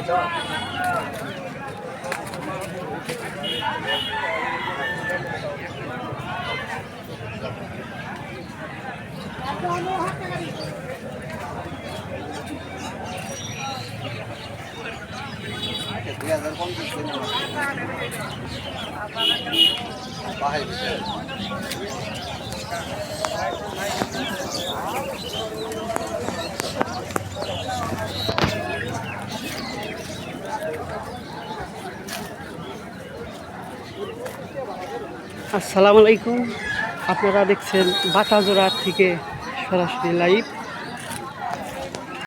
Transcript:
তো দান দিয়ে যাবে আসসালামু আলাইকুম। আপনারা দেখছেন বাতাজোড়া থেকে সরাসরি লাইভ।